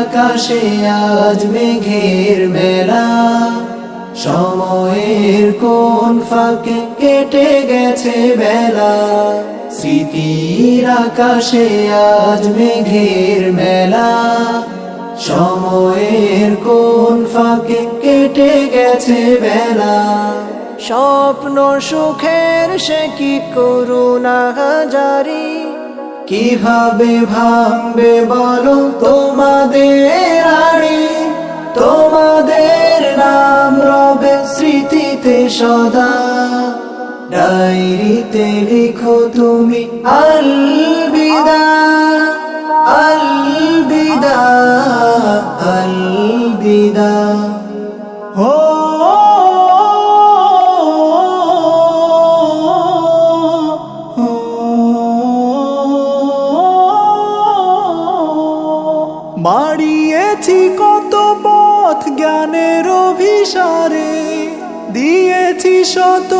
আকাশে আজ মেঘের মেলা। সময়ের কোন ফাঁকে কেটে গেছে বেলা। স্মৃতির আকাশে আজ মেঘের মেলা। সময়ের কোন ফাঁকে কেটে গেছে বেলা। স্বপ্ন সুখের সে কি করুণা জারি? কীভাবে ভাঙবে বলো? তোমাদের আড়ি, তোমাদের নাম রবে স্মৃতিতে সদা। ডায়েরিতে লিখো তুমি আলবিদা আলবিদা মারিয়েছি কত পথ জ্ঞানের অভিসারে। দিয়েছি শত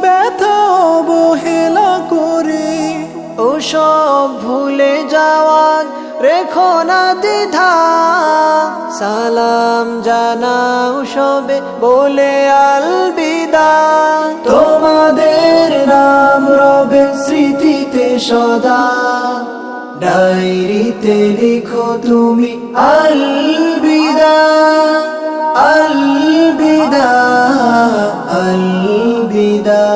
ব্যথা অবহেলা করে। ও সব ভুলে যাওয়ার রেখো না দ্বিধা। সালাম জানাও সবে, বলে আল আলবিদা। তোমাদের নাম রবে স্মৃতিতে সদা। ডায়েরিতে লিখো তুমি আলবিদা আলবিদা আলবিদা।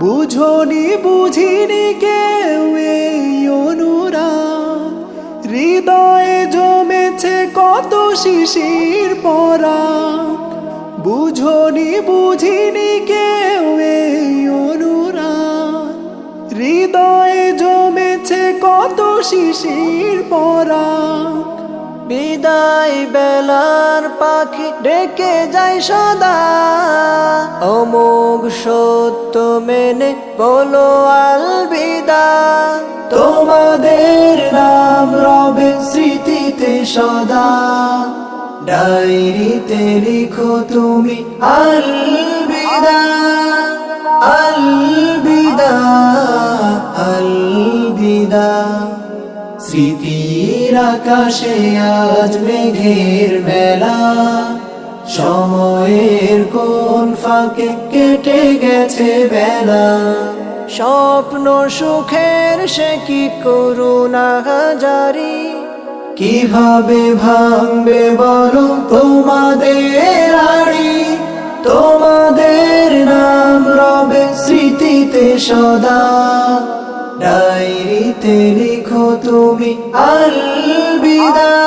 বুঝনি, বুঝিনি কেউ এই অনুরাগ। হৃদয়ে জমেছে কত শিশির পরা বুঝনি, বুঝিনি কেউ শিশির পরা বিদায় বেলার পাখি ডেকে যায় সদা। অমোঘ সত্য মেনে বলো আলবিদা। তোমাদের নাম রবে স্মৃতিতে সদা। ডায়েরিতে লিখো তুমি আলবিদা। স্মৃতির আকাশে আজ মেঘের মেলা। সময়ের কোন ফাঁকে কেটে গেছে বেলা। স্বপ্ন সুখের সে কি করুণা জারি কীভাবে ভাঙবে বলো তোমাদের আড়ি? তোমাদের নাম রবে স্মৃতিতে সদা। ডায়েরিতে লিখো তুমি আলবিদা।